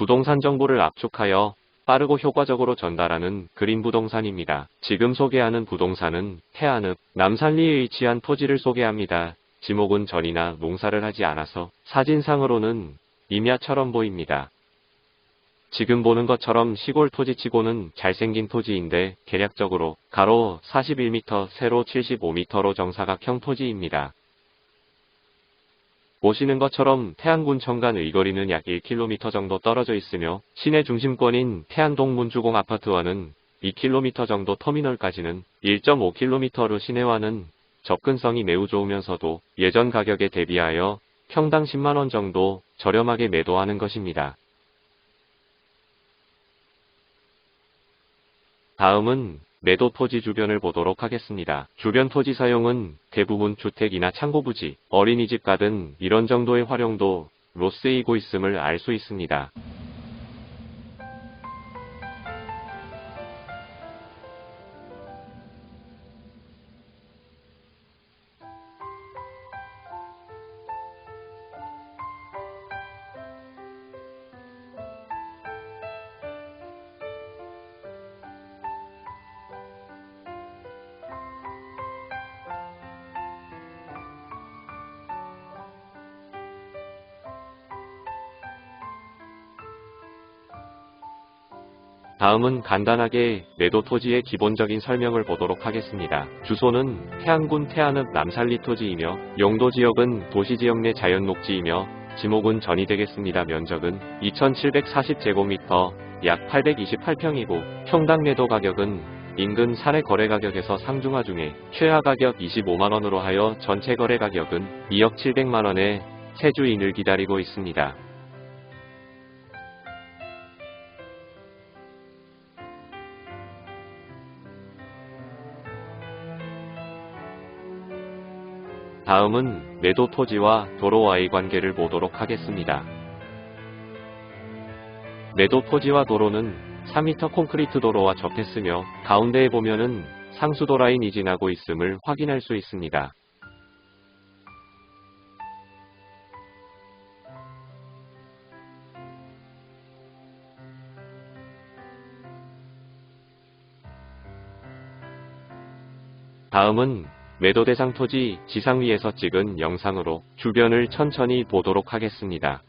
부동산 정보를 압축하여 빠르고 효과적으로 전달하는 그린 부동산입니다. 지금 소개하는 부동산은 태안읍 남산리에 위치한 토지를 소개합니다. 지목은 전이나 농사를 하지 않아서 사진상으로는 임야처럼 보입니다. 지금 보는 것처럼 시골 토지치고는 잘생긴 토지인데 계략적으로 가로 41m, 세로 75m로 정사각형 토지입니다. 보시는 것처럼 태안군 청간 의거리는 약 1km 정도 떨어져 있으며 시내 중심권인 태안동 문주공 아파트와는 2km 정도 터미널까지는 1.5km로 시내와는 접근성이 매우 좋으면서도 예전 가격에 대비하여 평당 10만원 정도 저렴하게 매도하는 것입니다. 다음은 매도 토지 주변을 보도록 하겠습니다. 주변 토지 사용은 대부분 주택이나 창고 부지, 어린이집 가든 이런 정도의 활용도로 쓰이고 있음을 알 수 있습니다. 다음은 간단하게 매도 토지의 기본적인 설명을 보도록 하겠습니다. 주소는 태안군 태안읍 남산리 토지이며 용도 지역은 도시지역 내 자연녹지이며 지목은 전이 되겠습니다. 면적은 2740제곱미터 약 828평이고 평당 매도 가격은 인근 사내 거래 가격에서 상중하 중에 최하 가격 25만원으로 하여 전체 거래 가격은 2억 7백만원에 세주인을 기다리고 있습니다. 다음은 매도 토지와 도로와의 관계를 보도록 하겠습니다. 매도 토지와 도로는 3m 콘크리트 도로와 접했으며 가운데에 보면은 상수도 라인이 지나고 있음을 확인할 수 있습니다. 다음은 매도 대상 토지 지상 위에서 찍은 영상으로 주변을 천천히 보도록 하겠습니다.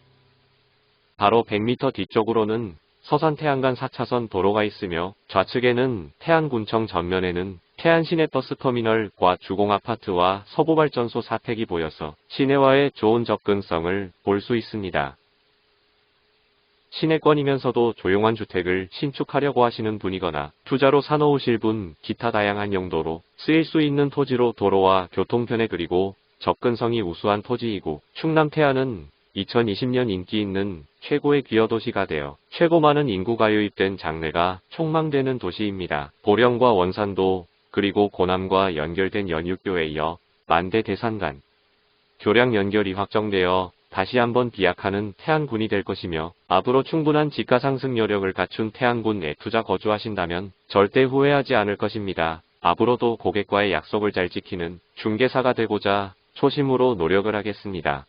바로 100m 뒤쪽으로는 서산 태안간 4차선 도로가 있으며 좌측에는 태안군청 전면에는 태안 시내 버스 터미널과 주공아파트와 서부발전소 사택이 보여서 시내와의 좋은 접근성을 볼 수 있습니다. 시내권이면서도 조용한 주택을 신축하려고 하시는 분이거나 투자로 사놓으실 분 기타 다양한 용도로 쓰일 수 있는 토지로 도로와 교통편에 그리고 접근성이 우수한 토지이고 충남 태안은 2020년 인기 있는 최고의 기여도시가 되어 최고 많은 인구가 유입된 장래가 촉망되는 도시입니다. 보령과 원산도 그리고 고남과 연결된 연육교에 이어 만대 대산간 교량 연결이 확정되어 다시 한번 비약하는 태안군이 될 것이며 앞으로 충분한 지가 상승 여력을 갖춘 태안군에 투자 거주하신다면 절대 후회하지 않을 것입니다. 앞으로도 고객과의 약속을 잘 지키는 중개사가 되고자 초심으로 노력을 하겠습니다.